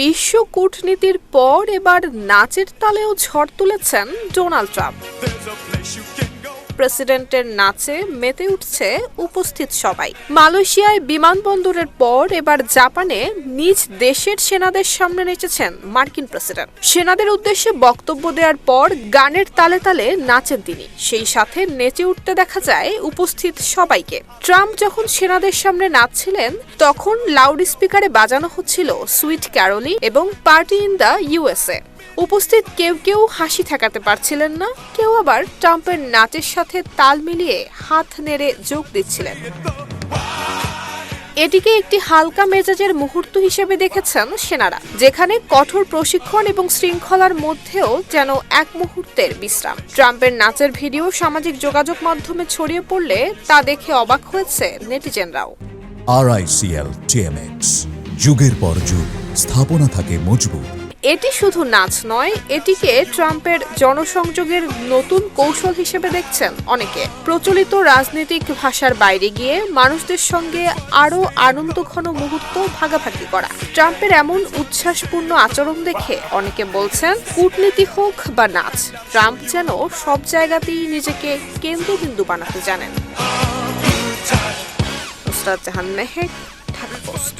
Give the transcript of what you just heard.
বিশ্ব কূটনীতির পর এবার নাচের তালেও ঝড় তুলেছেন ডোনাল্ড ট্রাম্প। প্রেসিডেন্টের নাচে মেতে উঠছে উপস্থিত সবাই। মালয়েশিয়ায় বিমানবন্দরের পর এবার জাপানে নিজ দেশের সেনাদের সামনে নেচেছেন মার্কিন প্রেসিডেন্ট। সেনাদের উদ্দেশ্যে বক্তব্য দেওয়ার পর গানের তালে তালে নাচেন তিনি। সেই সাথে নেচে উঠতে দেখা যায় উপস্থিত সবাইকে। ট্রাম্প যখন সেনাদের সামনে নাচছিলেন, তখন লাউড স্পিকারে বাজানো হচ্ছিল সুইট ক্যারোলি এবং পার্টি ইন দ্য ইউএসএ। উপস্থিত কেউ কেউ হাসি ঠেকাতে পারছিলেন না, কেউ আবার ট্রাম্পের নাচের সাথে তাল মিলিয়ে হাত নেড়ে যোগ দিচ্ছিলেন। এটিকে একটি হালকা মেজাজের মুহূর্ত হিসেবে দেখেছেন সেনারা, যেখানে কঠোর প্রশিক্ষণ এবং শৃঙ্খলার মধ্যেও যেন এক মুহূর্তের বিশ্রাম। ট্রাম্পের নাচের ভিডিও সামাজিক যোগাযোগ মাধ্যমে ছড়িয়ে পড়লে তা দেখে অবাক হয়েছে নেটিজেনরাও। আরআইসিএল টিএমএক্স যুগের পর যুগ, স্থাপনা থাকে মজবুত। এটি শুধু নাচ নয়, এটিকে ট্রাম্পের জনসংযোগের নতুন কৌশল হিসেবে দেখছেন অনেকে। প্রচলিত রাজনৈতিক ভাষার বাইরে গিয়ে মানুষদের সঙ্গে আরও আনন্দঘন মুহূর্ত ভাগাভাগি করা। ট্রাম্পের এমন উচ্ছ্বাসপূর্ণ আচরণ দেখে অনেকে বলছেন, কূটনীতি হোক বা নাচ, ট্রাম্প যেন সব জায়গাতেই নিজেকে কেন্দ্রবিন্দু বানাতে জানেন। জাহান মেহেক ঢাকা পোস্ট।